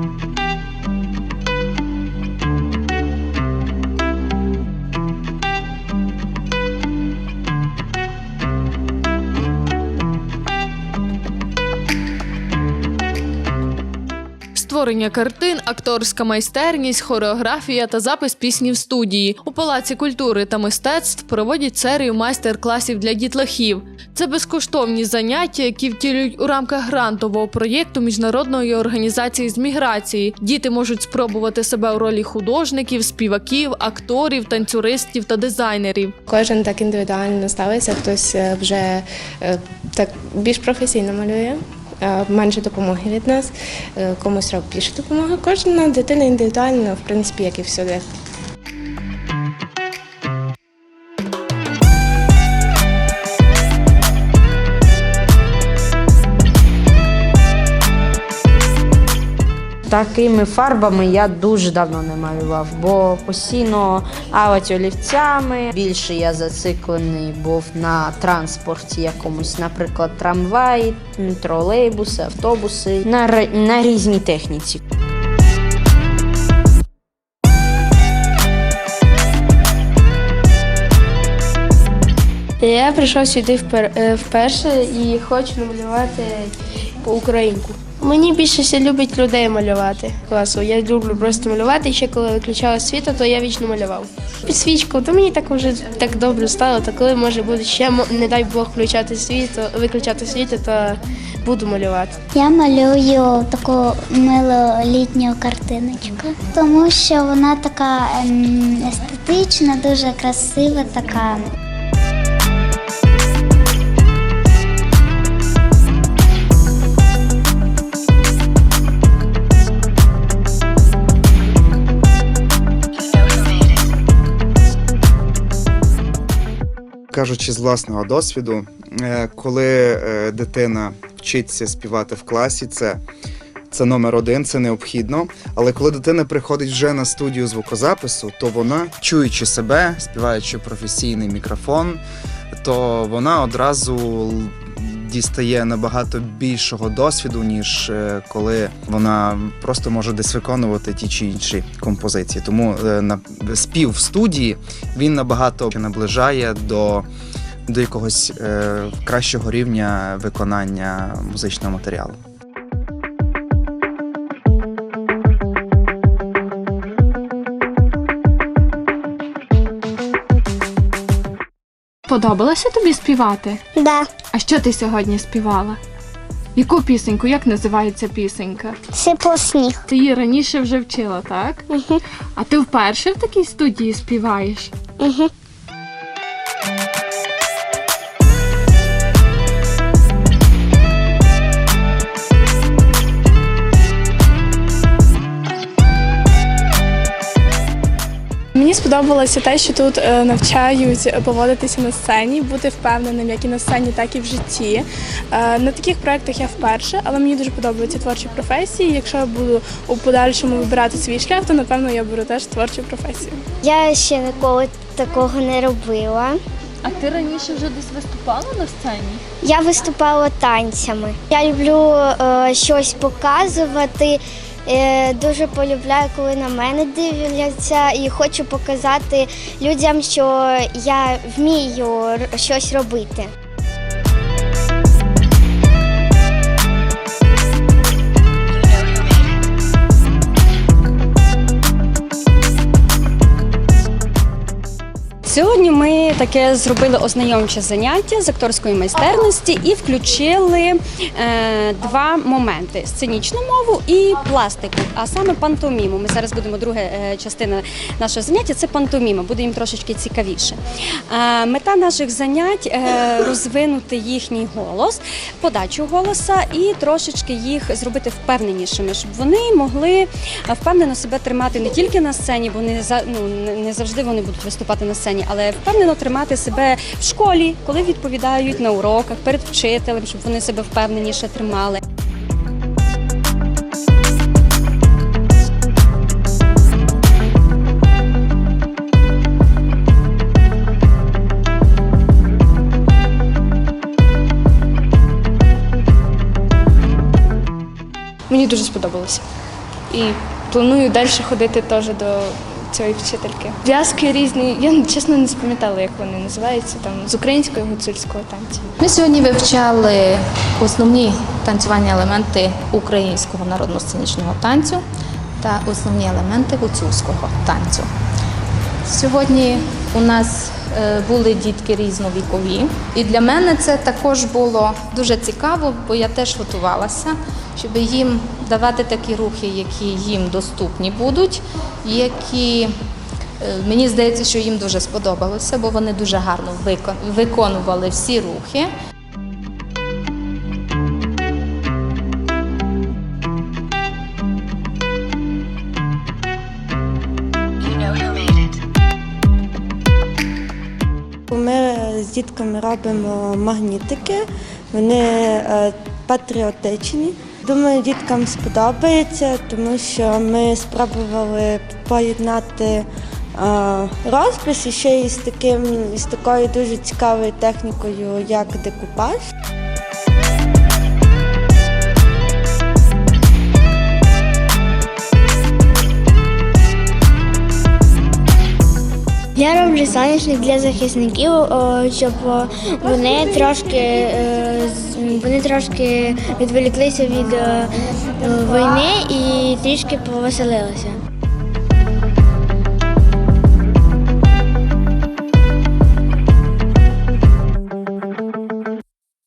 Thank you. Створення картин, акторська майстерність, хореографія та запис пісні в студії. У Палаці культури та мистецтв проводять серію майстер-класів для дітлахів. Це безкоштовні заняття, які втілюють у рамках грантового проєкту міжнародної організації з міграції. Діти можуть спробувати себе у ролі художників, співаків, акторів, танцюристів та дизайнерів. Кожен так індивідуально ставиться, хтось е, вже е, так більш професійно малює. Е, Менше допомоги від нас, е, комусь більше допомоги. Кожна дитина індивідуальна, в принципі, як і всюди. Такими фарбами я дуже давно не малював, бо постійно авать олівцями. Більше я зациклений був на транспорті якомусь, наприклад, трамваї, тролейбуси, автобуси, на, на різній техніці. Я прийшов сюди впер- е, вперше і хочу намалювати українку. Мені більше все любить людей малювати класу. Я люблю просто малювати. І ще коли виключала світло, то я вічно малював. Підсвічку, то мені так вже так добре стало. То коли може буде ще не дай Бог включати світло, виключати світло, то буду малювати. Я малюю таку милу літню картиночку, тому що вона така ем, естетична, дуже красива така. Кажучи з власного досвіду, е, коли е, дитина вчиться співати в класі, це, це номер один, це необхідно. Але коли дитина приходить вже на студію звукозапису, то вона, чуючи себе, співаючи професійний мікрофон, то вона одразу дістає набагато більшого досвіду, ніж е, коли вона просто може десь виконувати ті чи інші композиції. Тому е, на спів в студії він набагато наближає до, до якогось е, кращого рівня виконання музичного матеріалу. Подобалося тобі співати? Да, А що ти сьогодні співала? Яку пісеньку? Як називається пісенька? сипо сніг. Ти її раніше вже вчила, так? Угу. А ти вперше в такій студії співаєш? Угу. Сподобалося те, що тут е, навчають поводитися на сцені, бути впевненим як і на сцені, так і в житті. Е, На таких проєктах я вперше, але мені дуже подобаються творчі професії. Якщо я буду у подальшому вибирати свій шлях, то напевно я беру теж творчу професію. Я ще ніколи такого не робила. А ти раніше вже десь виступала на сцені? Я виступала танцями. Я люблю е, щось показувати. Е, дуже полюбляю, коли на мене дивляться, і хочу показати людям, що я вмію щось робити. Таке зробили ознайомче заняття з акторської майстерності і включили е, два моменти: сценічну мову і пластику, а саме пантоміму. Ми зараз будемо друга е, частина нашого заняття це пантоміма, буде їм трошечки цікавіше. Е, мета наших занять е, розвинути їхній голос, подачу голоса і трошечки їх зробити впевненішими, щоб вони могли е, впевнено себе тримати не тільки на сцені, бо не ну не- завжди вони будуть виступати на сцені, але впевнено тримати себе в школі, коли відповідають на уроках перед вчителем, щоб вони себе впевненіше тримали. Мені дуже сподобалося. і планую далі ходити теж до цієї вчительки. В'язки різні, я чесно не спам'ятала, як вони називаються, там з українського гуцульського танцю. Ми сьогодні вивчали основні танцювальні елементи українського народно-сценічного танцю та основні елементи гуцульського танцю. Сьогодні у нас були дітки різновікові, і для мене це також було дуже цікаво, бо я теж готувалася, щоб їм давати такі рухи, які їм доступні будуть, які Е, Мені здається, що їм дуже сподобалося, бо вони дуже гарно виконували всі рухи. Ми з дітками робимо магнітики, вони е, патріотичні. Думаю, діткам сподобається, тому що ми спробували поєднати е, розпис ще із таким із такою дуже цікавою технікою, як декупаж. Я соняшник для захисників, щоб вони трошки е, вони трошки відволіклися від е, війни і трішки повеселилися.